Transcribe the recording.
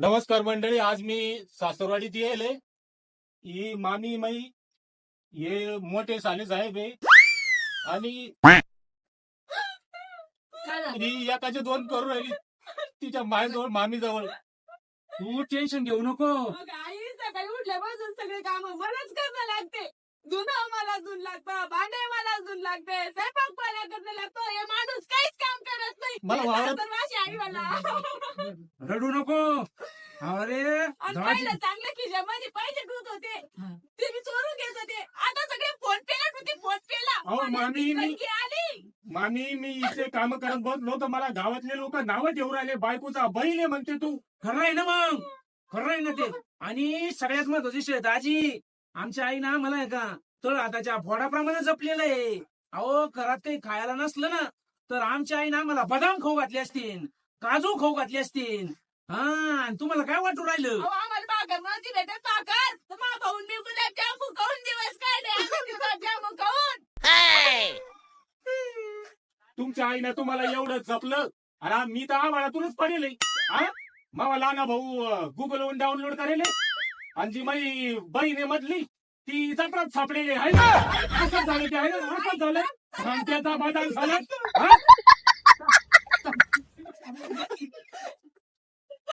नमस्कार मंडळी आज मी सासरवाडीत येईल ही मामी माई हे मोठे साले साहेब आहे. आणि? ही एकाचे दोन करून राहिली. तिच्या मायजवळ मामी जवळ तू टेन्शन घेऊ नको. सकाळी उठल्यापासून सगळे काम मलाच करणं लागते. धुणं मला धुन लागतं भांडे मला धुन लागते. स्वयंपाक मला करणं लागतो. हे माणूस काहीच काम करत नाही. मला आई मला. रडू नको. अरे आणि दाजी- पहिलं चांगलं खिशामध्ये पैसे ठेवत होते ते मी चोरून घेत होते. आता सगळे फोन पेला होते फोन पेला अहो, मामी, मी- आली. मामी मी इथे काम करत बसलो तर मला गावातले लोक नावं ठेवून राहिले. बायकोचा बैल आहे म्हणते तू. खरं आहे ना मग? खरं आहे ना ते? आणि सगळ्यात महत्वाची विषय दाजी आमच्या आई ना मला आहे का तर आताच्या फोडाप्रमाणे जपलेलं आहे. अहो घरात काही खायला नसलं ना तर आमच्या आई ना मला बदाम खाऊ घातले असतील. काजू खाऊ घातले असतील. हा आणि तुम्हाला काय वाटू राहिलं? अहो, आम्हाला भाकर नव्हती भेटत भाकर. तर मा भाऊन मी गुलाबजाम खाऊन दिवस काढले. गुलाबजाम खाऊन तुमच्या आईनं तुम्हाला एवढं जपलं अरे मी तर आम्हालातूनच पडेल. हा? मावा लहाना भाऊ गुगल वर डाउनलोड करेल. आणि जी माझी बहीण आहे मधली ती जत्रात सापडेली आहे ना? असं झालं ते आहे ना? असं झालं? आणि त्याचा बदल झाला? हा?